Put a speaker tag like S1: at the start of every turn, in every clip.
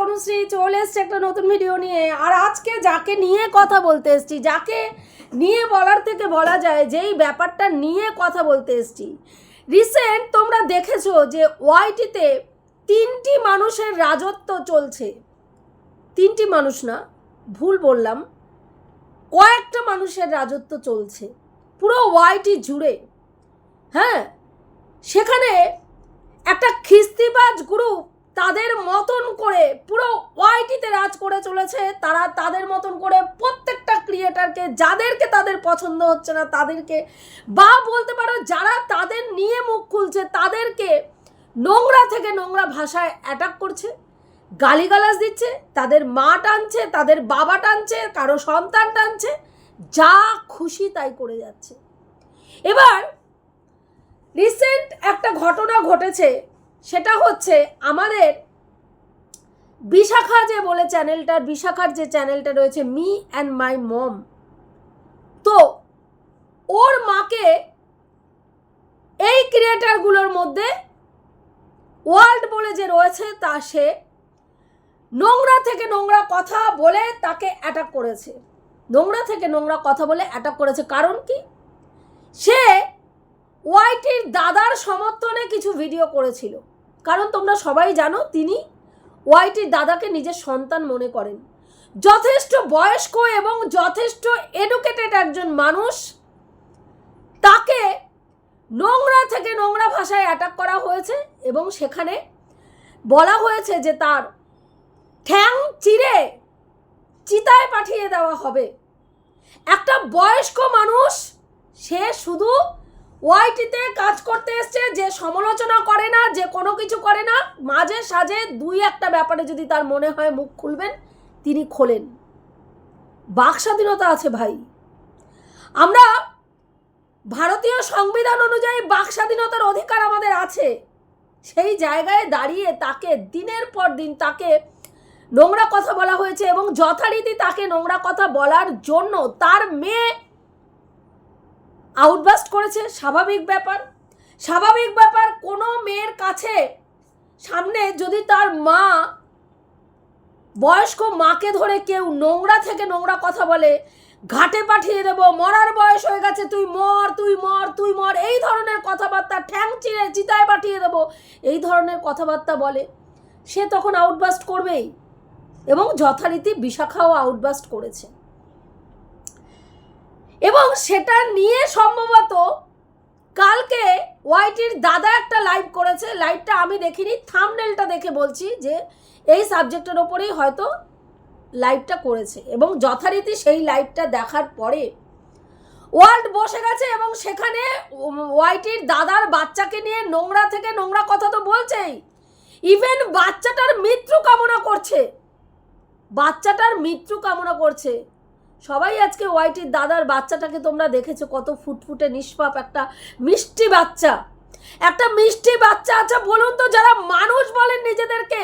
S1: তনুশ্রী চলে এসছে একটা নতুন ভিডিও নিয়ে। আর আজকে যাকে নিয়ে কথা বলতে এসছি, যাকে নিয়ে বলার থেকে বলা যায় যেই ব্যাপারটা নিয়ে কথা বলতে এসছি। রিসেন্ট তোমরা দেখেছ যে ওয়াইটিতে তিনটি মানুষের রাজত্ব চলছে। তিনটি মানুষ না, ভুল বললাম। কয়েকটা মানুষের রাজত্ব চলছে। পুরো ওয়াইটি জুড়ে। হ্যাঁ? সেখানে একটা খিস্তিবাজ গ্রুপ তাদের মতন করে পুরো ওয়াইটিতে রাজ করে চলেছে। তারা তাদের মতন করে প্রত্যেকটা ক্রিয়েটারকে, যাদেরকে তাদের পছন্দ হচ্ছে না, তাদেরকে বা বলতে পারো যারা তাদের নিয়ে মুখ খুলছে, তাদেরকে নোংরা থেকে নোংরা ভাষায় অ্যাটাক করছে, গালিগালাজ দিচ্ছে, তাদের মা টানছে, তাদের বাবা টানছে, কারও সন্তান টানছে, যা খুশি তাই করে যাচ্ছে। এবার রিসেন্ট একটা ঘটনা ঘটেছে। সেটা হচ্ছে আমাদের বিশাখা যে বলে চ্যানেলটার বিশাখার যে চ্যানেলটা রয়েছে মি অ্যান্ড মাই মম। তো ওর মাকে এই ক্রিয়েটারগুলোর মধ্যে ওয়ার্ল্ড বলে যে রয়েছে, তা সে নোংরা থেকে নোংরা কথা বলে তাকে অ্যাটাক করেছে। নোংরা থেকে নোংরা কথা বলে অ্যাটাক করেছে। কারণ কি? সে ওয়াইটির দাদার সমর্থনে কিছু ভিডিও করেছিল। কারণ তোমরা সবাই জানো তিনি ওয়াইটির দাদাকে নিজের সন্তান মনে করেন। যথেষ্ট বয়স্ক এবং যথেষ্ট এডুকেটেড একজন মানুষ। তাকে নোংরা থেকে নোংরা ভাষায় অ্যাটাক করা হয়েছে এবং সেখানে বলা হয়েছে যে তার ঠ্যাং চিরে চিতায় পাঠিয়ে দেওয়া হবে। একটা বয়স্ক মানুষ, সে শুধু ওয়াইটিতে কাজ করতে এসছে, যে সমালোচনা করে না, যে কোনো কিছু করে না, মাঝে সাঝে দুই একটা ব্যাপারে যদি তার মনে হয় মুখ খুলবেন, তিনি খোলেন। বাক স্বাধীনতা আছে ভাই। আমরা ভারতীয় সংবিধান অনুযায়ী বাক স্বাধীনতার অধিকার আমাদের আছে। সেই জায়গায় দাঁড়িয়ে তাকে দিনের পর দিন তাকে নোংরা কথা বলা হয়েছে এবং যথারীতি তাকে নোংরা কথা বলার জন্য তার মেয়ে আউটবাস্ট করেছে, স্বাভাবিক ব্যাপার। স্বাভাবিক ব্যাপার, কোনো মেয়ের কাছে সামনে যদি তার মা বয়স্ক মাকে ধরে কেউ নোংরা থেকে নোংরা কথা বলে, ঘাটে পাঠিয়ে দেবো, মরার বয়স হয়ে গেছে, তুই মর তুই মর তুই মর, এই ধরনের কথাবার্তা ঠ্যাং চিরে চিতায় পাঠিয়ে দেবো, এই ধরনের কথাবার্তা বলে, সে তখন আউটবাস্ট করবেই। এবং যথারীতি বিশাখাও আউটবাস্ট করেছে। এবং সেটা নিয়ে সম্ভবত কালকে ওয়াইটির দাদা একটা লাইভ করেছে। লাইভটা আমি দেখিনি থামনেলটা দেখে বলছি যে এই সাবজেক্টের ওপরেই হয়তো লাইভটা করেছে এবং যথারীতি সেই লাইভটা দেখার পরে ওয়ার্ল্ড বসে গেছে এবং সেখানে ওয়াইটির দাদার বাচ্চাকে নিয়ে নোংরা থেকে নোংরা কথা তো বলছেই। ইভেন বাচ্চাটার মৃত্যু কামনা করছে। বাচ্চাটার মৃত্যু কামনা করছে। সবাই আজকে ওয়াইটির দাদার বাচ্চাটাকে তোমরা দেখেছ, কত ফুটফুটে নিষ্পাপ একটা মিষ্টি বাচ্চা। একটা মিষ্টি বাচ্চা আচ্ছা বলুন তো যারা মানুষ বলেন নিজেদেরকে,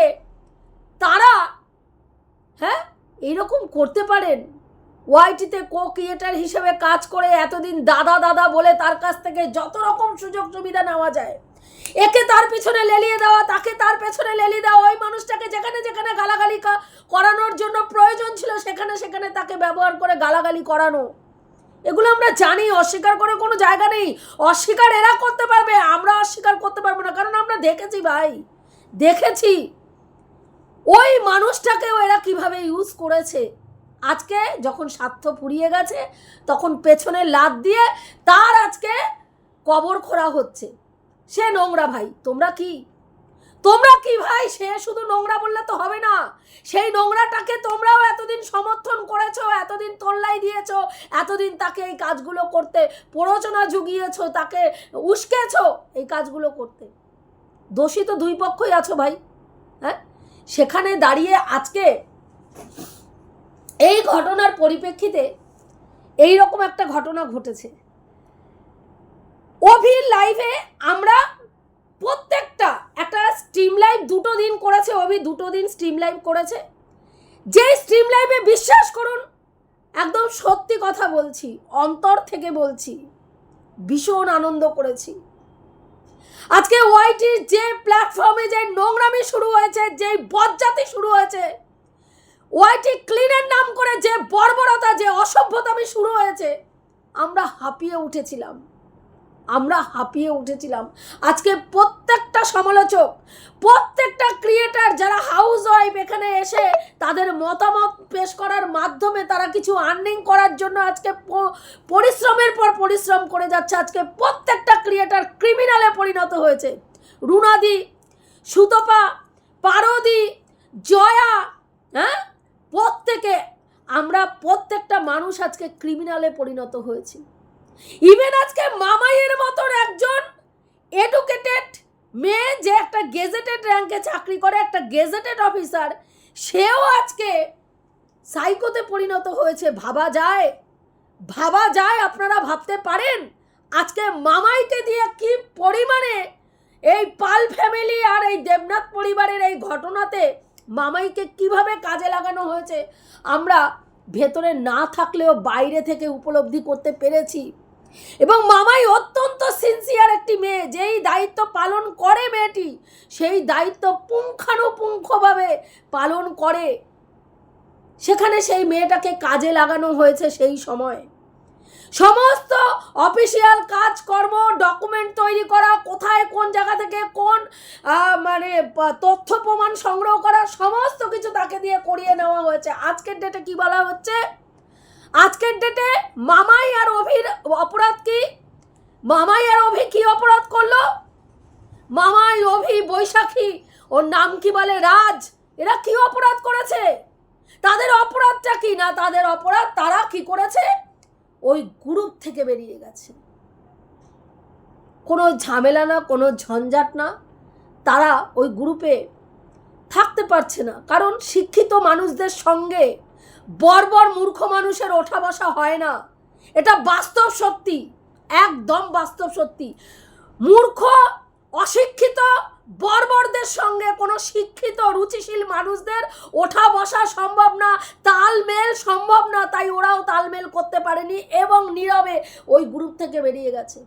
S1: তারা হ্যাঁ এইরকম করতে পারেন। ওয়াইটিতে কো ক্রিয়েটার হিসেবে কাজ করে এতদিন দাদা দাদা বলে তার কাছ থেকে যত রকম সুযোগ সুবিধা নেওয়া যায়। একে তার পিছনে লেলিয়ে দেওয়া, তাকে তার পেছনে লেলিয়ে দেওয়া, ওই মানুষটাকে যেখানে যেখানে গালাগালি করানোর জন্য প্রয়োজন ছিল, সেখানে সেখানে তাকে ব্যবহার করে গালাগালি করানো। এগুলো আমরা জানি, অস্বীকার করে কোনো জায়গা নেই। অস্বীকার এরা করতে পারবে, আমরা অস্বীকার করতে পারব না। কারণ আমরা দেখেছি ভাই, দেখেছি। ওই মানুষটাকেও এরা কীভাবে ইউজ করেছে? আজকে যখন স্বার্থ ফুরিয়ে গেছে, তখন পেছনে লাদ দিয়ে তার আজকে কবর খোঁড়া হচ্ছে। সে নোংরা ভাই, তোমরা কি? তোমরা কি ভাই? সে শুধু নোংরা বললে তো হবে না। সেই নোংরাটাকে তোমরাও এতদিন সমর্থন করেছ, এতদিন তোল্লাই দিয়েছ, এতদিন তাকে এই কাজগুলো করতে প্ররোচনা জুগিয়েছো, তাকে উস্কেছ এই কাজগুলো করতে। দোষী তো দুই পক্ষই আছো ভাই হ্যাঁ? সেখানে দাঁড়িয়ে আজকে এই ঘটনার পরিপ্রেক্ষিতে এই রকম একটা ঘটনা ঘটেছে। অভির লাইভে আমরা প্রত্যেকটা, একটা স্ট্রিম লাইভ দুটো দিন করেছে অভি, দুটো দিন স্ট্রিম লাইভ করেছে। যে স্ট্রিম লাইভে বিশ্বাস করুন, একদম সত্যি কথা বলছি, অন্তর থেকে বলছি, ভীষণ আনন্দ করেছি। আজকে ওয়াইটির যে প্ল্যাটফর্মে যে নোংরামি শুরু হয়েছে, যে বজ্জাতি শুরু হয়েছে ওয়াইটি ক্লিনের নাম করে যে বর্বরতা, যে অসভ্যতামি শুরু হয়েছে, আমরা হাঁপিয়ে উঠেছিলাম। আমরা হাঁপিয়ে উঠেছিলাম। আজকে প্রত্যেকটা সমালোচক, প্রত্যেকটা ক্রিয়েটার যারা হাউস ওয়াইফ এখানে এসে তাদের মতামত পেশ করার মাধ্যমে তারা কিছু আর্নিং করার জন্য আজকে পরিশ্রমের পর পরিশ্রম করে যাচ্ছে। আজকে প্রত্যেকটা ক্রিয়েটার ক্রিমিনালে পরিণত হয়েছে। রুনাদি, সুতপা, পারদি, জয়া হ্যাঁ? প্রত্যেকে আমরা প্রত্যেকটা মানুষ আজকে ক্রিমিনালে পরিণত হয়েছি। ইভেন আজকে মামাইয়ের মতন একজন এডুকেটেড মেয়ে যে একটা গেজেটেড র্যাঙ্কে চাকরি করে, একটা গেজেটেড অফিসার সেও আজকে সাইকোতে পরিণত হয়েছে। ভাবা যায়? ভাবা যায়, আপনারা ভাবতে পারেন? আজকে মামাইকে দিয়ে কি পরিমাণে এই পাল ফ্যামিলি আর এই দেবনাথ পরিবারের এই ঘটনাতে মামাইকে কীভাবে কাজে লাগানো হয়েছে, আমরা ভেতরে না থাকলেও বাইরে থেকে উপলব্ধি করতে পেরেছি। এবং মামাই অত্যন্ত সিনসিয়ার একটি মেয়ে, যেই দায়িত্ব পালন করে মেয়েটি, সেই দায়িত্ব পুঙ্খানুপুঙ্খভাবে পালন করে। সেখানে সেই মেয়েটাকে কাজে লাগানো হয়েছে সেই সময়। সমস্ত অফিসিয়াল কাজকর্ম, ডকুমেন্ট তৈরি করা, কোথায়, কোন জায়গা থেকে কোন মানে তথ্য প্রমাণ সংগ্রহ করা, সমস্ত কিছু তাকে দিয়ে করিয়ে নেওয়া হয়েছে। আজকের ডেটে কি বলা হচ্ছে? আজকের ডেটে মামাই আর অভির অপরাধ কি? মামাই আর অভি কি অপরাধ করল? মামাই, অভি, বৈশাখী, ওর নাম কি বলে? রাজ। এরা কি অপরাধ করেছে? তাদের অপরাধটা কি না তাদের অপরাধ? তারা কি করেছে? ওই গ্রুপ থেকে বেরিয়ে গেছে। কোনো ঝামেলা না, কোনো ঝঞ্ঝাট না। তারা ওই গ্রুপে থাকতে পারছে না। কারণ শিক্ষিত মানুষদের সঙ্গে বর্বর মূর্খ মানুষের ওঠা বসা হয় না। এটা বাস্তব সত্যি, একদম বাস্তব সত্যি। মূর্খ, অশিক্ষিত, বর্বরদের সঙ্গে কোনো শিক্ষিত, রুচিশীল মানুষদের ওঠা বসা সম্ভব না, তালমেল সম্ভব না, তাই ওরাও তালমেল করতে পারেনি এবং নীরবে ওই গ্রুপ থেকে বেরিয়ে গেছে।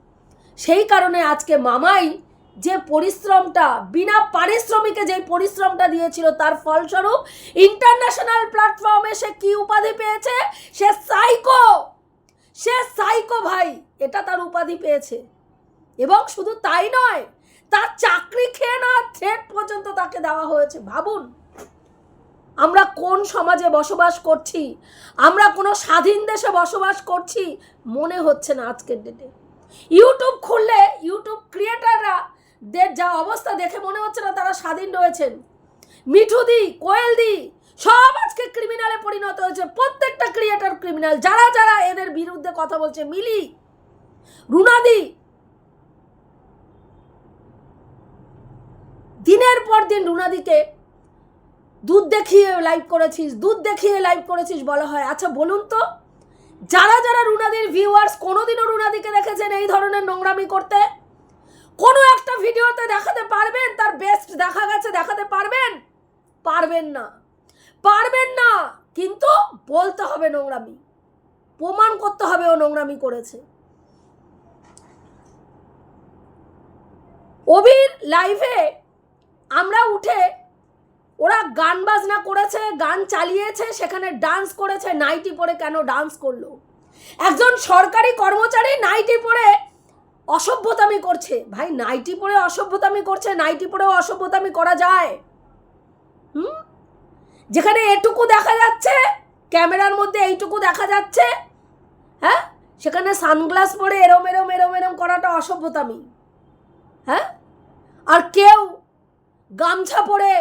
S1: সেই কারণে আজকে মামাই যে পরিশ্রমটা, বিনা পারিশ্রমিকে যে পরিশ্রমটা দিয়েছিল, তার ফলস্বরূপ ইন্টারন্যাশনাল প্ল্যাটফর্মে সে কি উপাধি পেয়েছে? সে সাইকো সে সাইকো ভাই, এটা তার উপাধি পেয়েছে। এবং শুধু তাই নয়, তার চাকরি খেয়ে না থ্রেট পর্যন্ত তাকে দেওয়া হয়েছে। ভাবুন, আমরা কোন সমাজে বসবাস করছি? আমরা কোনো স্বাধীন দেশে বসবাস করছি? মনে হচ্ছে না আজকের ডেটে ইউটিউব খুললে ইউটিউব ক্রিয়েটাররা দের যা অবস্থা দেখে মনে হচ্ছে না তারা স্বাধীন রয়েছেন। মিঠুদি, কোয়েলদি, সব আজকে ক্রিমিনালে পরিণত হয়েছে। প্রত্যেকটা ক্রিয়েটার ক্রিমিনাল যারা যারা এদের বিরুদ্ধে কথা বলছে, মিলি, রুনাদি, দিনের পর দিন রুনাদিকে দুধ দেখিয়ে লাইভ করেছিস, দুধ দেখিয়ে লাইভ করেছিস বলা হয়। আচ্ছা বলুন তো, যারা যারা রুনাদির ভিউয়ার্স কোনোদিনও রুনাদিকে দেখেছেন এই ধরনের নোংরামি করতে? কোনো একটা ভিডিওতে দেখাতে পারবেন, তার বেস্ট দেখা গেছে, দেখাতে পারবেন? পারবেন না। পারবেন না, কিন্তু বলতে হবে নোংরামি। প্রমাণ করতে হবে ও নোংরামি করেছে। অভির লাইভে আমরা উঠে ওরা গান বাজনা করেছে, গান চালিয়েছে, সেখানে ডান্স করেছে, নাইটি পরে কেন ডান্স করল? একজন সরকারি কর্মচারী নাইটি পরে অসভ্যতামি করছে। ভাই, নাইটি পরে অসভ্যতামি করছে, নাইটি পরেও অসভ্যতামি করা যায়। হুম? যেখানে এটুকু দেখা যাচ্ছে, ক্যামেরার মধ্যে এইটুকু দেখা যাচ্ছে হ্যাঁ? সেখানে সানগ্লাস পরে এরম এরম এরম এরম করাটা অসভ্যতামি। হ্যাঁ? আর কেউ গামছা পরে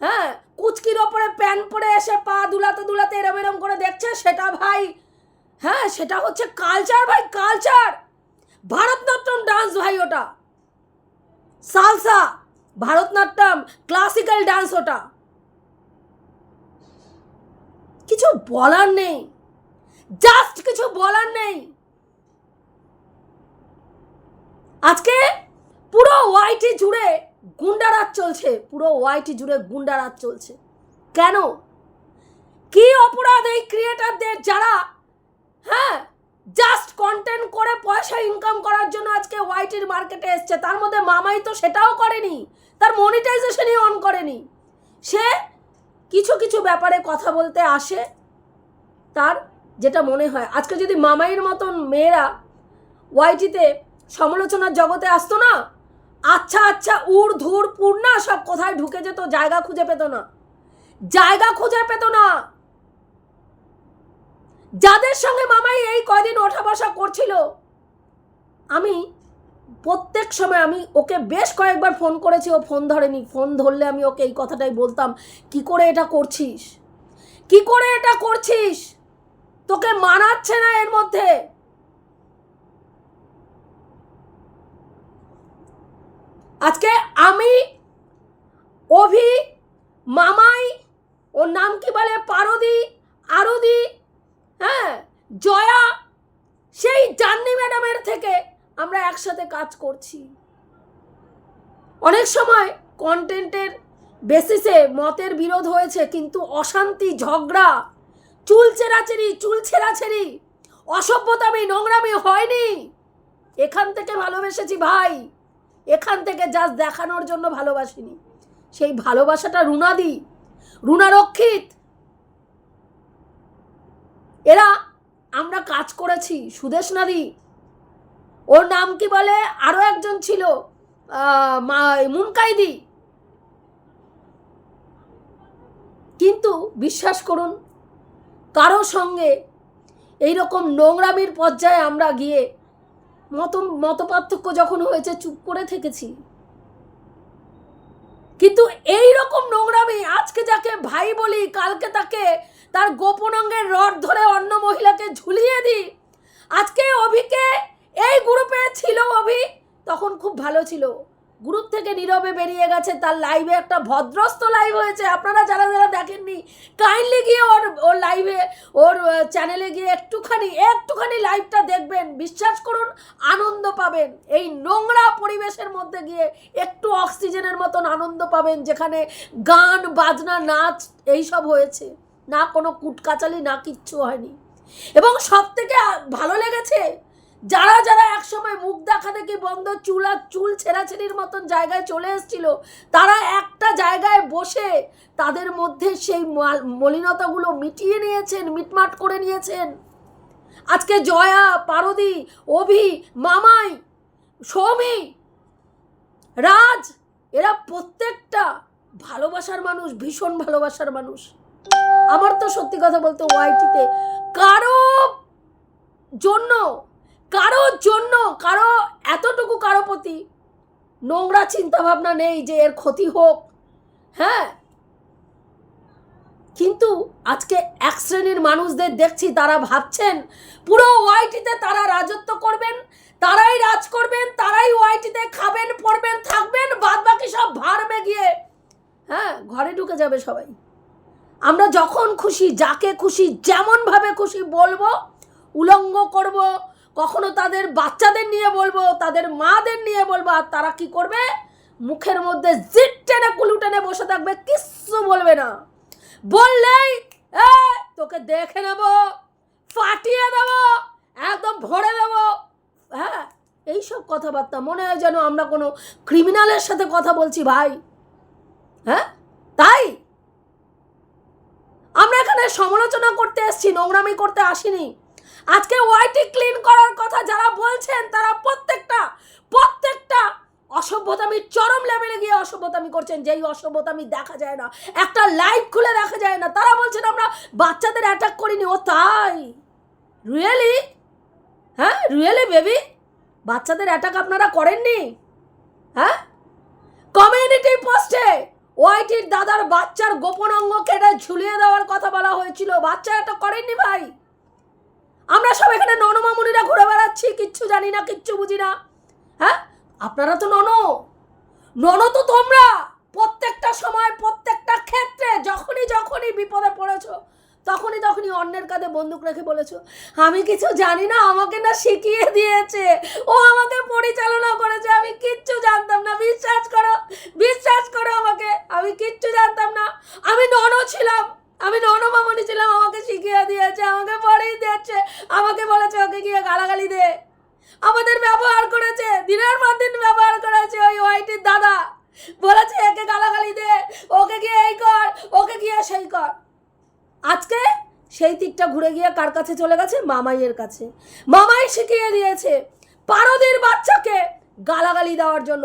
S1: হ্যাঁ? কুচকির ওপরে প্যান্ট পরে এসে পা দুলাতে দুলাতে এরম এরম করে দেখছে, সেটা ভাই হ্যাঁ? সেটা হচ্ছে কালচার ভাই কালচার ভারতনাট্যম ডান্স ভাই ওটা। সালসা, ভারতনাট্যম ক্লাসিক্যাল ডান্স ওটা। কিছু বলার নেই। জাস্ট কিছু বলার নেই। আজকে পুরো ওয়াইটি জুড়ে গুন্ডারাজ চলছে। পুরো ওয়াইটি জুড়ে গুন্ডারাজ চলছে। কেন? কি অপরাধ এই ক্রিয়েটারদের যারা হ্যাঁ জাস্ট কন্টেন্ট করে পয়সা ইনকাম করার জন্য আজকে ওয়াইটির মার্কেটে এসছে। তার মধ্যে মামাই তো সেটাও করেনি। তার মনিটাইজেশনই অন করেনি। সে কিছু কিছু ব্যাপারে কথা বলতে আসে। তার যেটা মনে হয়, আজকে যদি মামাইয়ের মতন মেয়েরা ওয়াইটিতে সমালোচনার জগতে আসতো না আচ্ছা আচ্ছা উড় ধুর পূর্ণা সব কোথায় ঢুকে যেত জায়গা খুঁজে পেত না। জায়গা খুঁজে পেত না। যাদের সঙ্গে মামাই এই কয়দিন ওঠা বসা করছিল, আমি প্রত্যেক সময় আমি ওকে বেশ কয়েকবার ফোন করেছি, ও ফোন ধরেনি, ফোন ধরলে আমি ওকে এই কথাটাই বলতাম, কি করে এটা করছিস? কি করে এটা করছিস? তোকে মানাচ্ছে না এর মধ্যে। আজকে আমি, অভি, মামাই, ওর নাম কি বলে? পারদি, আরদি হ্যাঁ জয়া, সেই জান্নি ম্যাডামের থেকে আমরা একসাথে কাজ করছি। অনেক সময় কন্টেন্টের বেসিসে মতের বিরোধ হয়েছে, কিন্তু অশান্তি, ঝগড়া, চুল চেরাচেরি, চুল ছেঁড়াছেড়ি, অসভ্যতামি, নোংরামি হয়নি। এখান থেকে ভালোবেসেছি ভাই। এখান থেকে জাস্ট দেখানোর জন্য ভালোবাসিনি। সেই ভালোবাসাটা রুনাদি রুনারক্ষিত এরা, আমরা কাজ করেছি, সুদেশ নারী। ওর নাম কি বলে? আরও একজন ছিল মুনকাইদি। কিন্তু বিশ্বাস করুন, কারও সঙ্গে এই রকম নোংরামির পর্যায়ে আমরা গিয়ে মত মতপার্থক্য যখন হয়েছে, চুপ করে থেকেছি। কিন্তু এই রকম নোংরামি আজকে যাকে ভাই বলি, কালকে তাকে তার গোপন অঙ্গের রড ধরে অন্য মহিলাকে ঝুলিয়ে দিই। আজকে অভিকে এই গ্রুপে ছিল অভি, তখন খুব ভালো ছিল। গ্রুপ থেকে নীরবে বেরিয়ে গেছে, তার লাইভে একটা ভদ্রস্ত লাইভ হয়েছে। আপনারা যারা যারা দেখেননি কাইন্ডলি গিয়ে ওর ওর লাইভে ওর চ্যানেলে গিয়ে একটুখানি একটুখানি লাইভটা দেখবেন। বিশ্বাস করুন, আনন্দ পাবেন। এই নোংরা পরিবেশের মধ্যে গিয়ে একটু অক্সিজেনের মতন আনন্দ পাবেন, যেখানে গান, বাজনা, নাচ, এইসব হয়েছে। না কোনো কুটকাচালি, না কিচ্ছু হয়নি। এবং সব থেকে ভালো লেগেছে, যারা যারা একসময় মুখ দেখা দেখি বন্ধ, চুল আর চুল ছেঁড়াছেড়ির মতন জায়গায় চলে এসেছিল, তারা একটা জায়গায় বসে তাদের মধ্যে সেই মাল- মলিনতাগুলো মিটিয়ে নিয়েছেন, মিটমাট করে নিয়েছেন। আজকে জয়া, পারদি, অভি, মামাই, সৌমি, রাজ, এরা প্রত্যেকটা ভালোবাসার মানুষ, ভীষণ ভালোবাসার মানুষ। আমার তো সত্যি কথা বলতে ওয়াইটিতে কারও জন্য কারোর জন্য, কারও এতটুকু কারও প্রতি নোংরা চিন্তা ভাবনা নেই যে এর ক্ষতি হোক। হ্যাঁ? কিন্তু আজকে এক শ্রেণির মানুষদের দেখছি, তারা ভাবছেন পুরো ওয়াইটিতে তারা রাজত্ব করবেন, তারাই রাজ করবেন, তারাই ওয়াইটিতে খাবেন, পড়বেন, থাকবেন বাদ বাকি সব ভাড়বে গিয়ে হ্যাঁ? ঘরে ঢুকে যাবে সবাই। আমরা যখন খুশি যাকে খুশি যেমনভাবে খুশি বলব উলঙ্গ করব কখনো তাদের বাচ্চাদের নিয়ে বলব তাদের মাদের নিয়ে বলব আর তারা কি করবে? মুখের মধ্যে জিট টেনে কুলু টেনে বসে থাকবে কিচ্ছু বলবে না। বললেই "এ, তোকে দেখে নেব ফাটিয়ে দেব একদম ভরে দেব। হ্যাঁ এইসব কথাবার্তা মনে হয় যেন আমরা কোনো ক্রিমিনালের সাথে কথা বলছি ভাই। হ্যাঁ তাই? আমরা এখানে সমালোচনা করতে এসেছি, নোংরামি করতে আসিনি। আজকে ওয়াইটি ক্লিন করার কথা যারা বলছেন, তারা প্রত্যেকটা প্রত্যেকটা অসভ্যতামির চরম লেভেলে গিয়ে অসভ্যতামি করছেন, যেই অসভ্যতামি দেখা যায় না। একটা লাইভ খুলে দেখা যায় না। তারা বলছেন, আমরা বাচ্চাদের অ্যাটাক করিনি। ও তাই? রিয়েলি হ্যাঁ? রিয়েলি বেবি বাচ্চাদের অ্যাটাক আপনারা করেননি? হ্যাঁ? কমিউনিটি পোস্টে ওয়াইটির দাদার বাচ্চার গোপন অঙ্গ কেটে ঝুলিয়ে দেওয়ার কথা বলা হয়েছিল। বাচ্চা এটা করেননি ভাই। আমরা সব এখানে ননমামুনিরা ঘুরে বেড়াচ্ছি, কিচ্ছু জানি না, কিচ্ছু বুঝি না। হ্যাঁ? আপনারা তো নন। নন তো তোমরা। প্রত্যেকটা সময়, প্রত্যেকটা ক্ষেত্রে যখনই যখনই বিপদে পড়েছো তখনই তখনই অন্যের কাঁধে বন্দুক রেখে বলেছ, আমি কিছু জানি না, আমাকে না শিখিয়ে দিয়েছে। ও আমাকে পরিচালনা করেছে, আমি কিচ্ছু জানতাম না। বিশ্বাস করো বিশ্বাস করো আমাকে, আমি কিচ্ছু জানতাম না। আমি নন ছিলাম, আমি নন মামনি ছিলাম, আমাকে শিখিয়ে দিয়েছে, আমাকে পরেই যাচ্ছে আমাকে বলেছে ওকে গিয়ে গালাগালি দে। আমাদের ব্যবহার করেছে, দিনের পর দিন ব্যবহার করেছে ওই ওয়াইটির দাদা। বলেছে একে গালাগালি দে, ওকে গিয়ে এই কর, ওকে গিয়ে সেই কর। আজকে সেই তীরটা ঘুরে গিয়ে কার কাছে চলে গেছে? মামাইয়ের কাছে। মামাই শিখিয়ে দিয়েছে, পারদের বাচ্চাকে গালাগালি দেওয়ার জন্য।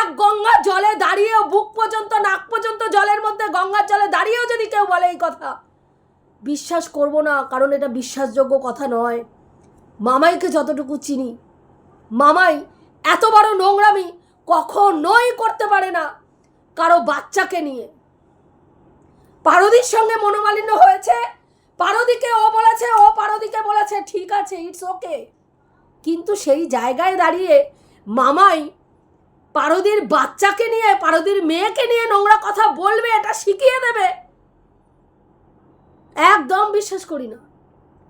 S1: এক গঙ্গা জলে দাঁড়িয়েও বুক পর্যন্ত, নাক পর্যন্ত জলের মধ্যে গঙ্গার জলে দাঁড়িয়েও যদি কেউ বলে এই কথা, বিশ্বাস করব না, কারণ এটা বিশ্বাসযোগ্য কথা নয়। মামাইকে যতটুকু চিনি, মামাই এত বড় নোংরামি কখনোই করতে পারে না কারও বাচ্চাকে নিয়ে। পারদির সঙ্গে মনোমালিন্য হয়েছে? পারদিকে ও বলেছে, ও পারদিকে বলেছে, ঠিক আছে ইটস ওকে কিন্তু সেই জায়গায় দাঁড়িয়ে মামাই পারদির বাচ্চাকে নিয়ে, পারদির মেয়েকে নিয়ে নোংরা কথা বলবে, এটা শিখিয়ে দেবে। একদম বিশ্বাস করি না।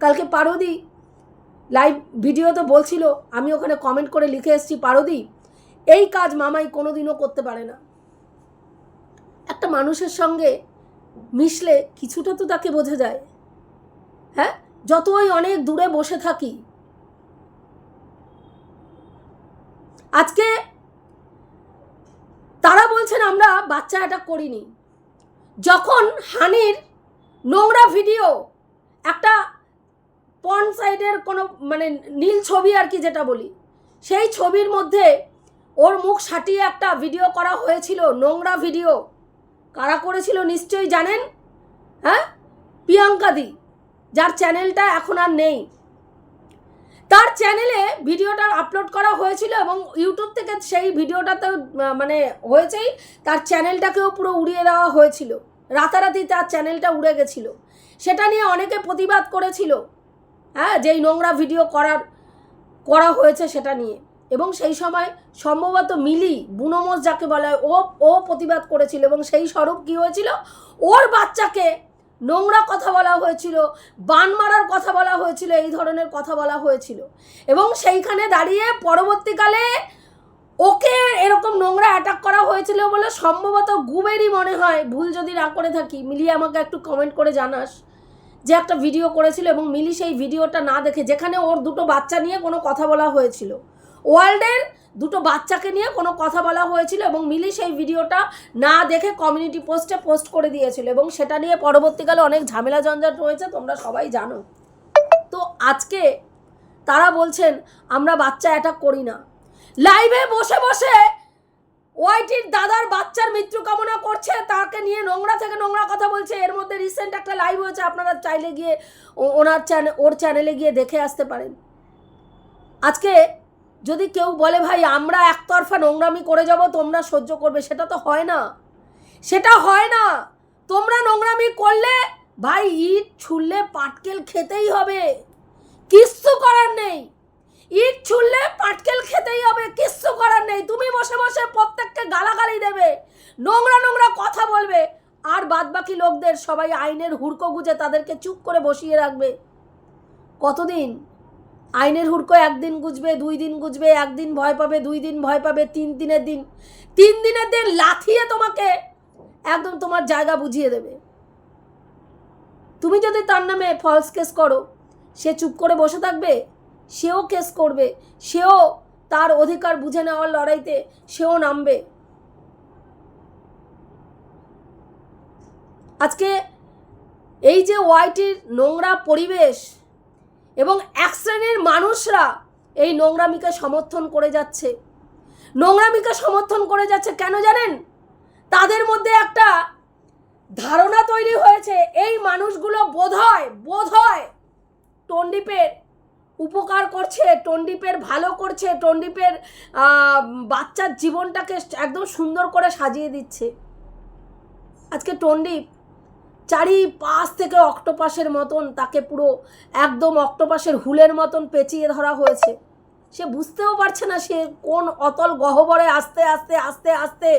S1: কালকে পারদি লাইভ ভিডিওতে বলছিল, আমি ওখানে কমেন্ট করে লিখে এসেছি, পারদি, এই কাজ মামাই কোনোদিনও করতে পারে না। একটা মানুষের সঙ্গে মিশলে কিছুটা তো তাকে বোঝা যায়। হ্যাঁ? যতই অনেক দূরে বসে থাকি। আজকে তারা বলছেন আমরা বাচ্চা অ্যাটাক করিনি। যখন হানির নোংরা ভিডিও, একটা পন সাইডের কোনো মানে নীল ছবি আর কি যেটা বলি, সেই ছবির মধ্যে ওর মুখ সাটিয়ে একটা ভিডিও করা হয়েছিল, নোংরা ভিডিও। কারা করেছিল নিশ্চয়ই জানেন? হ্যাঁ? প্রিয়াঙ্কা দি, যার চ্যানেলটা এখন আর নেই। তার চ্যানেলে ভিডিওটা আপলোড করা হয়েছিল এবং ইউটিউব থেকে সেই ভিডিওটাতে মানে হয়েছেই, তার চ্যানেলটাকেও পুরো উড়িয়ে দেওয়া হয়েছিল। রাতারাতি তার চ্যানেলটা উড়ে গেছিল। সেটা নিয়ে অনেকে প্রতিবাদ করেছিল। হ্যাঁ যেই নোংরা ভিডিও করার, করা হয়েছে সেটা নিয়ে। এবং সেই সময় সম্ভবত মিলি বুনোমোজ যাকে বলা হয় ও ও প্রতিবাদ করেছিল এবং সেই স্বরূপ কী হয়েছিল? ওর বাচ্চাকে নোংরা কথা বলা হয়েছিল, বান মারার কথা বলা হয়েছিল, এই ধরনের কথা বলা হয়েছিল। এবং সেইখানে দাঁড়িয়ে পরবর্তীকালে ওকে এরকম নোংরা অ্যাটাক করা হয়েছিল বলে সম্ভবত গুবেরই মনে হয়, ভুল যদি না করে থাকি মিলিয়ে আমাকে একটু কমেন্ট করে জানাস যে একটা ভিডিও করেছিল এবং মিলি সেই ভিডিওটা না দেখে, যেখানে ওর দুটো বাচ্চা নিয়ে কোনো কথা বলা হয়েছিল। ওয়ার্ল্ডের দুটো বাচ্চাকে নিয়ে কোনো কথা বলা হয়েছিল এবং মিলি সেই ভিডিওটা না দেখে কমিউনিটি পোস্টে পোস্ট করে দিয়েছিল এবং সেটা নিয়ে পরবর্তীকালে অনেক ঝামেলা জঞ্জাট রয়েছে, তোমরা সবাই জানো। তো আজকে তারা বলছেন, আমরা বাচ্চা অ্যাটাক করি না। লাইভে বসে বসে ওয়াইটির দাদার বাচ্চার মৃত্যু কামনা করছে, তাকে নিয়ে নোংরা থেকে নোংরা কথা বলছে। এর মধ্যে রিসেন্ট একটা লাইভ হয়েছে, আপনারা চাইলে গিয়ে ওনার চ্যানেল ওর চ্যানেলে গিয়ে দেখে আসতে পারেন। আজকে যদি কেউ বলে, ভাই, আমরা একতরফা নোংরামি করে যাব, তোমরা সহ্য করবে। সেটা তো হয় না। সেটা হয় না। তোমরা নোংরামি করলে, ভাই, ইট ছুললে পাটকেল খেতেই হবে। কিচ্ছু করার নেই। ইট ছুললে পাটকেল খেতেই হবে। কিচ্ছু করার নেই। তুমি বসে বসে প্রত্যেককে গালাগালি দেবে, নোংরা নোংরা কথা বলবে, আর বাদবাকি লোকদের সবাই আইনের হুড়কো গুজে তাদেরকে চুপ করে বসিয়ে রাখবে। কতদিন? আইনের হুড়কো একদিন গুজবে, দুই দিন গুজবে, একদিন ভয় পাবে, দুই দিন ভয় পাবে, তিন দিনের দিন, তিন দিনের দিন লাথিয়ে তোমাকে একদম তোমার জায়গা বুঝিয়ে দেবে। তুমি যদি তার নামে ফলস কেস করো, সে চুপ করে বসে থাকবে, সেও কেস করবে, সেও তার অধিকার বুঝে নেওয়ার লড়াইতে সেও নামবে। আজকে এই যে ওয়াইটির নোংরা পরিবেশ এবং এক শ্রেণির মানুষরা এই নোংরামিকে সমর্থন করে যাচ্ছে। নোংরামিকে সমর্থন করে যাচ্ছে কেন জানেন? তাদের মধ্যে একটা ধারণা তৈরি হয়েছে, এই মানুষগুলো বোধ হয় বোধ হয় টন্ডিপের উপকার করছে, টন্ডিপের ভালো করছে, টন্ডিপের বাচ্চার জীবনটাকে একদম সুন্দর করে সাজিয়ে দিচ্ছে। আজকে টন্ডিপ চারি পাশ থেকে অক্টোপাসের মতন তাকে পুরো একদম অক্টোপাসের হুলের মতন পেঁচিয়ে ধরা হয়েছে। সে বুঝতেও পারছে না সে কোন অতল গহ্বরে আস্তে আস্তে আস্তে আস্তে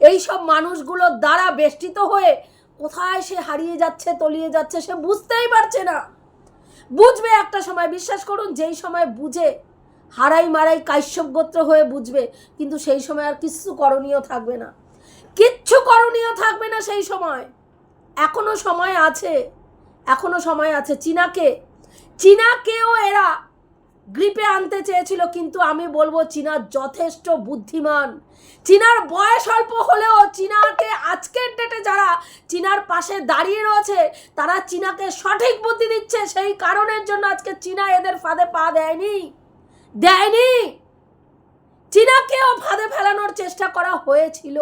S1: এই সব মানুষগুলোর দ্বারা বেষ্টিত হয়ে কোথায় সে হারিয়ে যাচ্ছে, তলিয়ে যাচ্ছে সে বুঝতেই পারছে না। বুঝবে একটা সময়, বিশ্বাস করুন, যেই সময় বুঝে, হারাই মারাই কাশ্যপ গোত্র হয়ে বুঝবে, কিন্তু সেই সময় আর কিচ্ছু করণীয় থাকবে না। কিচ্ছু করণীয় থাকবে না সেই সময়। এখনও সময় আছে, এখনও সময় আছে। চীনাকে, চীনাকেও এরা গ্রিপে আনতে চেয়েছিল, কিন্তু আমি বলব চীনা যথেষ্ট বুদ্ধিমান। চীনার বয়স অল্প হলেও চীনাকে আজকের ডেটে যারা চীনার পাশে দাঁড়িয়ে রয়েছে, তারা চীনাকে সঠিক বুদ্ধি দিচ্ছে। সেই কারণের জন্য আজকে চীনা এদের ফাঁদে পা দেয়নি। দেয়নি! চীনাকেও ফাঁদে ফেলানোর চেষ্টা করা হয়েছিল,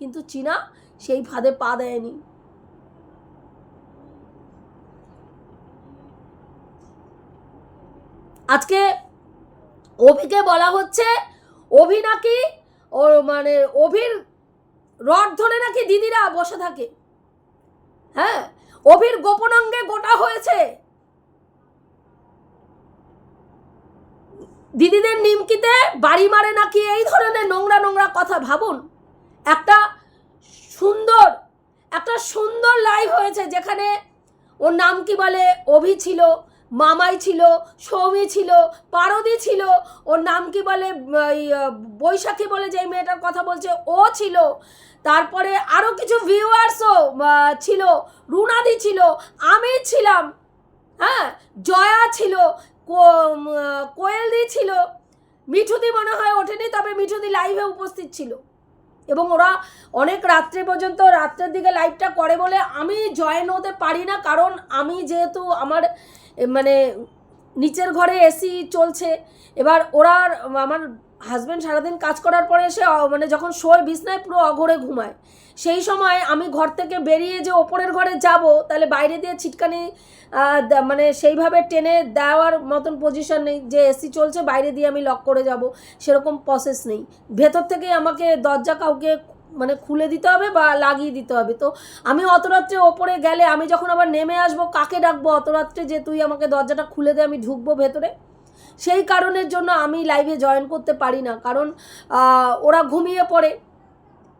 S1: কিন্তু চীনা সেই ফাঁদে পা দেয়নি। আজকে অভিকে বলা হচ্ছে অভি নাকি, ও মানে অভির রড ধরে নাকি দিদিরা বসে থাকে। হ্যাঁ অভির গোপনাঙ্গে গোটা হয়েছে। দিদিদের নিমকিতে বাড়ি মারে নাকি এই ধরনের নোংরা নোংরা কথা ভাবুন। একটা সুন্দর একটা সুন্দর লাইভ হয়েছে যেখানে ওর নাম কি বলে? অভি ছিল মামাই ছিল, সৌমি ছিল, পারদি ছিল, ওর নাম কি বলে বৈশাখী বলে যে মেয়েটার কথা বলছে, ও ছিল। তারপরে আরও কিছু ভিউয়ার্সও ছিল, রুনাদি ছিল, আমি ছিলাম হ্যাঁ জয়া ছিল কোয়েলদি ছিল। মিঠুদি মনে হয় ওঠেনি, তবে মিঠুদি লাইভে উপস্থিত ছিল। এবং ওরা অনেক রাত্রে পর্যন্ত রাত্রের দিকে লাইভটা করে বলে আমি জয়েন হতে পারি না, কারণ আমি যেহেতু আমার মানে নিচের ঘরে এসি চলছে। এবার ওরা আমার হাজব্যান্ড সারাদিন কাজ করার পরে এসে মানে যখন শোয় বিছনায় পুরো অঘরে ঘুমায়। সেই সময় আমি ঘর থেকে বেরিয়ে যে ওপরের ঘরে যাব, তাহলে বাইরে দিয়ে ছিটকানি মানে সেইভাবে টেনে দেওয়ার মতন পজিশন নেই। যে এসি চলছে, বাইরে দিয়ে আমি লক করে যাব, সেরকম প্রসেস নেই। ভেতর থেকেই আমাকে দরজা কাউকে মানে খুলে দিতে হবে বা লাগিয়ে দিতে হবে। তো আমি অত রাত্রে ওপরে গেলে আমি যখন আবার নেমে আসব, কাকে ডাকবো অত রাত্রে যে তুই আমাকে দরজাটা খুলে দে, আমি ঢুকবো ভেতরে? সেই কারণের জন্য আমি লাইভে জয়েন করতে পারি না। কারণ ওরা ঘুমিয়ে পড়ে।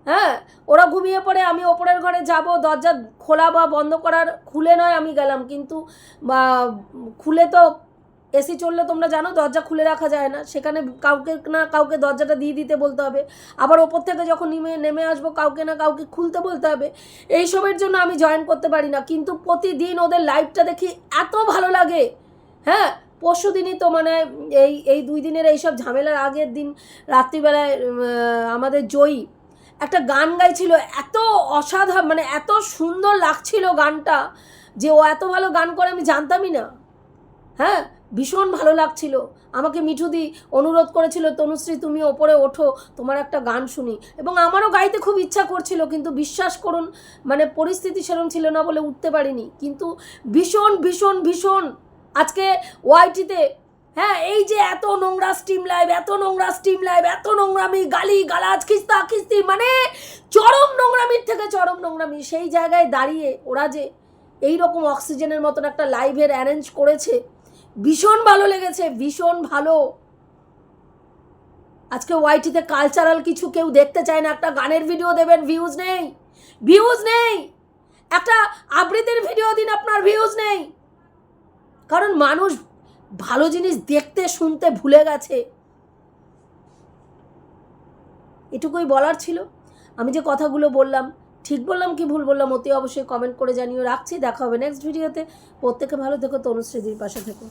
S1: হ্যাঁ ওরা ঘুমিয়ে পড়ে, আমি ওপরের ঘরে যাব, দরজা খোলা বা বন্ধ করার খুলে নয় আমি গেলাম। কিন্তু খুলে তো এসি চললে তোমরা জানো দরজা খুলে রাখা যায় না। সেখানে কাউকে না কাউকে দরজাটা দিয়ে দিতে বলতে হবে। আবার ওপর থেকে যখন নেমে নেমে আসব, কাউকে না কাউকে খুলতে বলতে হবে। এইসবের জন্য আমি জয়েন করতে পারি না। কিন্তু প্রতিদিন ওদের লাইভটা দেখি এত ভালো লাগে। হ্যাঁ পরশু দিনই তো মানে এই এই দুই দিনের এইসব ঝামেলার আগের দিন রাত্রিবেলায় আমাদের জয়ী একটা গান গাইছিল। এত অসাধারণ মানে এত সুন্দর লাগছিল গানটা যে ও এত ভালো গান করে আমি জানতামই না। হ্যাঁ ভীষণ ভালো লাগছিল। আমাকে মিঠুদি অনুরোধ করেছিল, তনুশ্রী, তুমি ওপরে ওঠো, তোমার একটা গান শুনি। এবং আমারও গাইতে খুব ইচ্ছা করছিল, কিন্তু বিশ্বাস করুন মানে পরিস্থিতি সেরকম ছিল না বলে উঠতে পারিনি। কিন্তু ভীষণ ভীষণ ভীষণ আজকে ওয়াইটিতে হ্যাঁ এই যে এত নোংরা স্টিম লাইভ, এত নোংরা স্টিম লাইভ, এত নোংরামি, গালি, গালাজ, খিস্তা, খিস্তি মানে চরম নোংরামির থেকে চরম নোংরামি, সেই জায়গায় দাঁড়িয়ে ওরা যে এই রকম অক্সিজেনের মতন একটা লাইভের অ্যারেঞ্জ করেছে ভীষণ ভালো লেগেছে, ভীষণ ভালো। আজকে ওয়াইটিতে কালচারাল কিছু কেউ দেখতে চায় না, একটা গানের ভিডিও দেবেন ভিউজ নেই ভিউজ নেই। একটা আবৃত্তির ভিডিও দিন, আপনার ভিউজ নেই। কারণ মানুষ ভালো জিনিস দেখতে, শুনতে ভুলে গেছে। এটুকুই বলার ছিল। আমি যে কথাগুলো বললাম, ঠিক বললাম কি ভুল বললাম, অতি অবশ্যই কমেন্ট করে জানিয়ে রাখছি। দেখা হবে নেক্সট ভিডিওতে প্রত্যেকে ভালো থেকো তনুশ্রীদির পাশে থেকো।